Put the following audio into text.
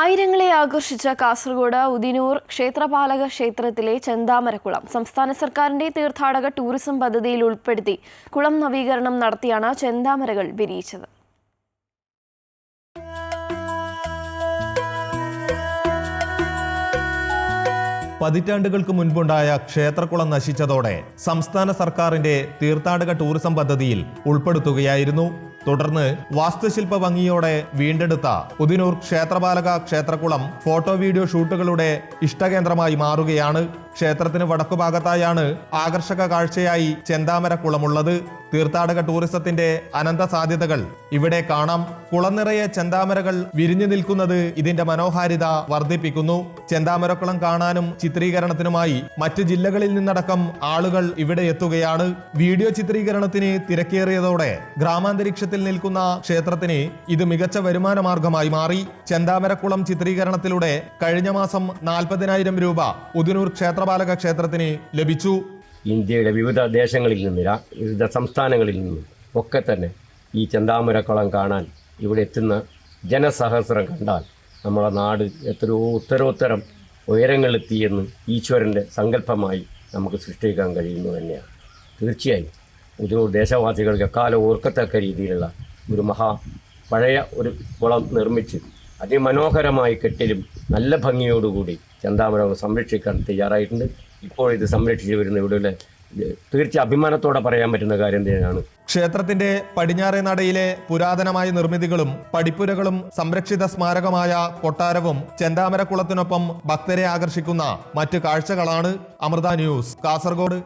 ആയിരങ്ങളെ ആകർഷിച്ച കാസർഗോഡ് ഉദിനൂർ ക്ഷേത്രപാലക ക്ഷേത്രത്തിലെ ചെന്താമരക്കുളം സംസ്ഥാന സർക്കാരിന്റെ തീർത്ഥാടക ടൂറിസം പദ്ധതിയിൽ ഉൾപ്പെടുത്തി കുളം നവീകരണം നടത്തിയാണ് ചെന്താമരകൾ വിരിയിച്ചത്. പതിറ്റാണ്ടുകൾക്ക് മുൻപുണ്ടായ ക്ഷേത്രക്കുളം നശിച്ചതോടെ സംസ്ഥാന സർക്കാരിന്റെ തീർത്ഥാടക ടൂറിസം പദ്ധതിയിൽ ഉൾപ്പെടുത്തുകയായിരുന്നു തുടർന്ന് വാസ്തുശില്പ ഭംഗിയോടെ വീണ്ടെടുത്ത ഉദിനൂർ ക്ഷേത്രപാലക ക്ഷേത്രകുളം ഫോട്ടോ വീഡിയോ ഷൂട്ടുകളുടെ ഇഷ്ടകേന്ദ്രമായി മാറുകയാണ് ക്ഷേത്രത്തിന് വടക്കു ഭാഗത്തായാണ് ആകർഷക കാഴ്ചയായി ചെന്താമരക്കുളമുള്ളത് തീർത്ഥാടക ടൂറിസത്തിന്റെ അനന്ത സാധ്യതകൾ. ഇവിടെ കാണാം കുളം നിറയെ ചെന്താമരകൾ വിരിഞ്ഞു നിൽക്കുന്നത് ഇതിന്റെ മനോഹാരിത വർദ്ധിപ്പിക്കുന്നു. ചെന്താമരക്കുളം കാണാനും ചിത്രീകരണത്തിനുമായി മറ്റു ജില്ലകളിൽ നിന്നടക്കം ആളുകൾ ഇവിടെ എത്തുകയാണ്. വീഡിയോ ചിത്രീകരണത്തിന് തിരക്കേറിയതോടെ ഗ്രാമാന്തരീക്ഷത്തിൽ നിൽക്കുന്ന ക്ഷേത്രത്തിന് ഇത് മികച്ച വരുമാന മാർഗമായി മാറി. ചെന്താമരക്കുളം ചിത്രീകരണത്തിലൂടെ കഴിഞ്ഞ മാസം നാൽപ്പതിനായിരം രൂപ ഉദിനൂർ ക്ഷേത്രപാലക ക്ഷേത്രത്തിന് ലഭിച്ചു. ഇന്ത്യയുടെ വിവിധ ദേശങ്ങളിൽ നിന്ന് വിവിധ സംസ്ഥാനങ്ങളിൽ നിന്നും ഒക്കെ തന്നെ ഈ ചെന്താമരക്കുളം കാണാൻ ഇവിടെ എത്തുന്ന ജനസഹസ്രം കണ്ടാൽ നമ്മുടെ നാട് എത്രയോ ഉത്തരോത്തരം ഉയരങ്ങളെത്തിയെന്ന് ഈശ്വരന്റെ സങ്കല്പമായി നമുക്ക് സൃഷ്ടിക്കാൻ കഴിയുന്നു തന്നെയാണ്. തീർച്ചയായും ഒരു ദേശവാസികൾക്ക് എക്കാലം ഓർക്കത്തക്ക രീതിയിലുള്ള ഒരു മഹാ പഴയ ഒരു കുളം നിർമ്മിച്ച് അതിമനോഹരമായി കെട്ടിലും നല്ല ഭംഗിയോടുകൂടി ചെന്താമരം സംരക്ഷിക്കാൻ തയ്യാറായിട്ടുണ്ട്. ഇപ്പോൾ ഇത് സംരക്ഷിച്ചു വരുന്ന ഇവിടെയുള്ള തീർച്ച അഭിമാനത്തോടെ പറയാൻ പറ്റുന്ന കാര്യം തന്നെയാണ്. ക്ഷേത്രത്തിന്റെ പടിഞ്ഞാറേ നടയിലെ പുരാതനമായ നിർമ്മിതികളും പടിപ്പുരകളും സംരക്ഷിത സ്മാരകമായ കൊട്ടാരവും ചെന്താമരക്കുളത്തിനൊപ്പം ഭക്തരെ ആകർഷിക്കുന്ന മറ്റ് കാഴ്ചകളാണ് അമൃത ന്യൂസ് കാസർഗോഡ്.